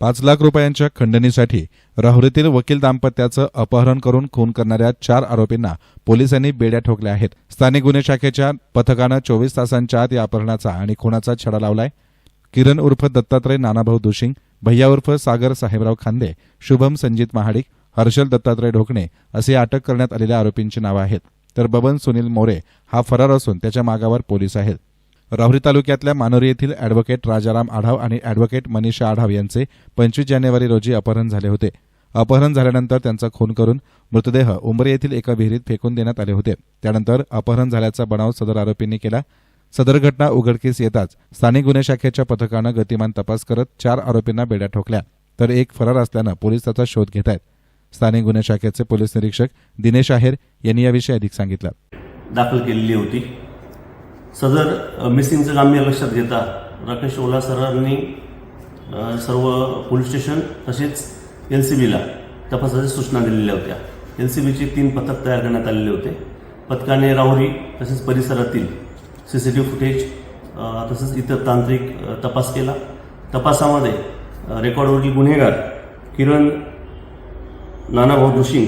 पाच लाख रुपयांच्या खंडणीसाठी राहुरीतील वकील दाम्पत्याचं अपहरण करून खून करणाऱ्या चार आरोपींना पोलिसांनी बेड्या ठोकल्या आहेत. स्थानिक गुन्हे शाखेच्या पथकानं चोवीस तासांच्या आत या अपहरणाचा आणि खुनाचा छडा लावलाय. किरण उर्फ दत्तात्रय नानाभाऊ दुशिंग भैया उर्फ सागर साहेबराव खांदे शुभम संजित महाडिक हर्षल दत्तात्रय ढोकणे असे अटक करण्यात आलेल्या आरोपींची नावं आहेत. तर बबन सुनील मोरे हा फरार असून त्याच्या मागावर पोलीस आहेत. राहुरी तालुक्यातल्या मानोरी येथील अॅडव्होकेट राजाराम आढाव आणि अॅडव्होकेट मनीषा आढाव यांचे पंचवीस जानेवारी रोजी अपहरण झाले होते. अपहरण झाल्यानंतर त्यांचा खून करून मृतदेह उंबरे येथील एका विहिरीत फेकून देण्यात आले होते. त्यानंतर अपहरण झाल्याचा बनाव सदर आरोपींनी केला. सदर घटना उघडकीस येताच स्थानिक गुन्हे शाखेच्या पथकानं गतिमान तपास करत चार आरोपींना बेड्या ठोकल्या. तर एक फरार असल्यानं पोलीस त्याचा शोध घेत आहेत. स्थानिक गुन्हे शाखेचे पोलीस निरीक्षक दिनेश आहेर यांनी याविषयी अधिक सांगितलं. दाखल केलेली होती. सदर मिसिंगचं गांभीर्य लक्षात घेता. राकेश ओला सरांनी सर्व पोलीस स्टेशन तसेच एल सी बीला तपासाच्या सूचना दिलेल्या होत्या. एल सी बीचे तीन पथक तयार करण्यात आलेले होते. पथकाने राहुरी तसेच परिसरातील C C T V footage तसेच इतर तांत्रिक तपास केला. तपासामध्ये रेकॉर्डवरील गुन्हेगार किरण नानाभाऊ जोशी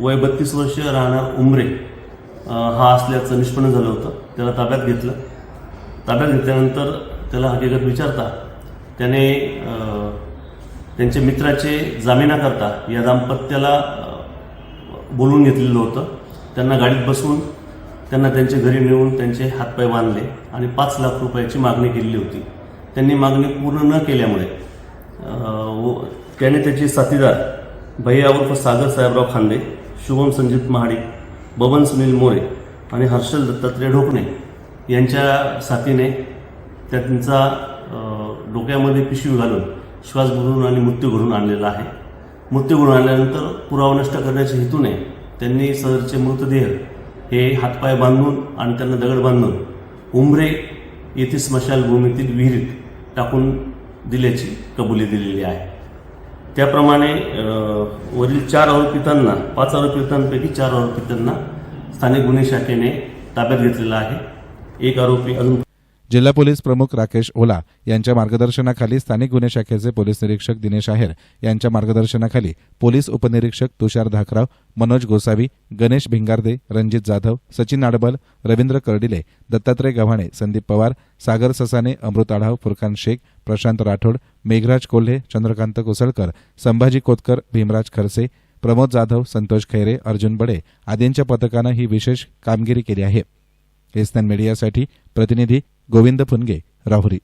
वय बत्तीस वर्ष राहणार उमरे हा असल्याचं निष्पन्न झालं होतं. त्याला ताब्यात घेतलं. ताब्यात घेतल्यानंतर त्याला हकीकत विचारता त्याने त्यांच्या मित्राचे जामिनाकरता या दाम्पत्याला बोलून घेतलेलं होतं. त्यांना गाडीत बसवून त्यांना त्यांच्या घरी नेऊन त्यांचे हातपाय बांधले आणि पाच लाख रुपयाची मागणी केलेली होती. त्यांनी मागणी पूर्ण न केल्यामुळे व- त्याने त्याचे साथीदार भैया उर्फ सागर साहेबराव खांदे शुभम संजित महाडिक बबन सुनील मोरे आणि हर्षल दत्तात्रय ढोकणे यांच्या साथीने त्यांचा डोक्यामध्ये पिशवी घालून श्वास बुडवून आणि मृत्यू घडून आणलेला आहे. मृत्यू घडून आणल्यानंतर पुरावा नष्ट करण्याच्या हेतूने त्यांनी सदरचे मृतदेह हे हातपाय बांधून आणि त्यांना दगड बांधून उमरे येथे स्मशानभूमीतील विहिरीत टाकून दिल्याची कबुली दिलेली आहे. त्याप्रमाणे वरील चार आरोपितांना पाच आरोपितांपैकी चार आरोपितांना स्थानिक गुन्हे शाखेने ताब्यात घेतलेला आहे. एक आरोपी अजून जिल्हा पोलीस प्रमुख राकेश ओला यांच्या मार्गदर्शनाखाली स्थानिक गुन्हे शाखेचे पोलीस निरीक्षक दिनेश आहेर यांच्या मार्गदर्शनाखाली पोलीस उपनिरीक्षक तुषार धाकराव मनोज गोसावी गणेश भिंगारदे रणजित जाधव सचिन आडबल रवींद्र कर्डिले दत्तात्रय गव्हाणे संदीप पवार सागर ससाने अमृत आढाव फुरखान शेख प्रशांत राठोड मेघराज कोल्हे चंद्रकांत कोसळकर संभाजी कोतकर भीमराज खरसे प्रमोद जाधव संतोष खैरे अर्जुन बडे आदींच्या पथकानं ही विशेष कामगिरी केली आहे. एसन मीडियासाठी प्रतिनिधी गोविंद फुनगे राहुरी.